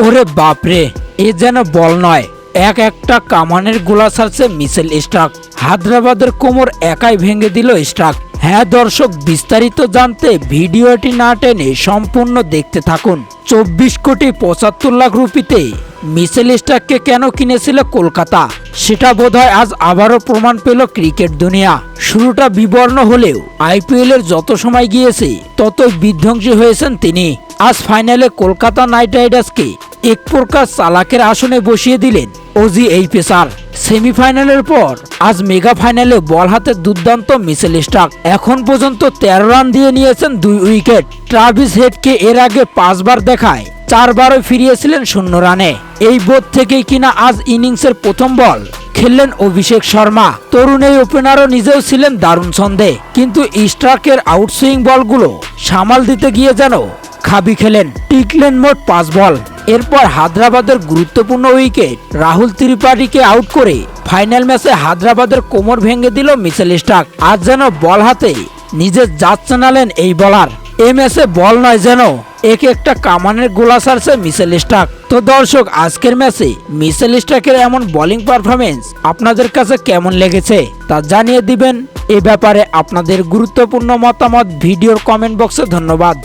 ওরে বাপরে, এ যেন বল নয়। এক একটা কামানের গোলা ছাড়ছে মিসেল স্টাক হায়দ্রাবাদের কোমর একাই ভেঙে দিল স্টাক হ্যাঁ দর্শক, বিস্তারিত জানতে ভিডিওটি না টেনে সম্পূর্ণ দেখতে থাকুন। চব্বিশ কোটি পঁচাত্তর লাখ রুপিতে মিসেল স্টাককে কেন কিনেছিল কলকাতা? সেটা বোধহয় আজ আবারও প্রমাণ পেল ক্রিকেট দুনিয়া। শুরুটা বিবর্ণ হলেও আইপিএল এর যত সময় গিয়েছে, ততই বিধ্বংসী হয়েছেন তিনি। আজ ফাইনালে কলকাতা নাইট রাইডার্সকে এক প্রকার চালাকের আসনে বসিয়ে দিলেন ওজি এই পেসার। সেমিফাইনালের পর আজ মেগা ফাইনালে বল হাতে দুর্দান্ত মিসেল স্টাক এখন পর্যন্ত তেরো রান দিয়ে নিয়েছেন দুই উইকেট। ট্রাভিস হেডকে এর আগে পাঁচবার দেখায়, চারবারও ফিরিয়েছিলেন শূন্য রানে। এই বোধ থেকেই কিনা আজ ইনিংসের প্রথম বল খেললেন অভিষেক শর্মা। তরুণ এই ওপেনারও নিজেও ছিলেন দারুণ ছন্দে। কিন্তু স্ট্রাকের আউটসুইং বলগুলো সামাল দিতে গিয়ে যেন খাবি খেলেন। টিকলেন মোট পাঁচ বল। এরপর হায়দ্রাবাদের গুরুত্বপূর্ণ উইকেট রাহুল ত্রিপাঠীকে আউট করে ফাইনাল ম্যাচে হায়দ্রাবাদের কোমর ভেঙে দিল মিচেল স্টাক আজ যেন বল হাতে নিজের জাত চানালেন এই বলার। এ ম্যাচে বল নয় যেন, এক একটা কামানের গোলা সারছে মিসেল স্টাক তো দর্শক, আজকের ম্যাচে মিসেল স্টাকের এমন বোলিং পারফরমেন্স আপনাদের কাছে কেমন লেগেছে তা জানিয়ে দিবেন। এ ব্যাপারে আপনাদের গুরুত্বপূর্ণ মতামত ভিডিওর কমেন্ট বক্সে ধন্যবাদ।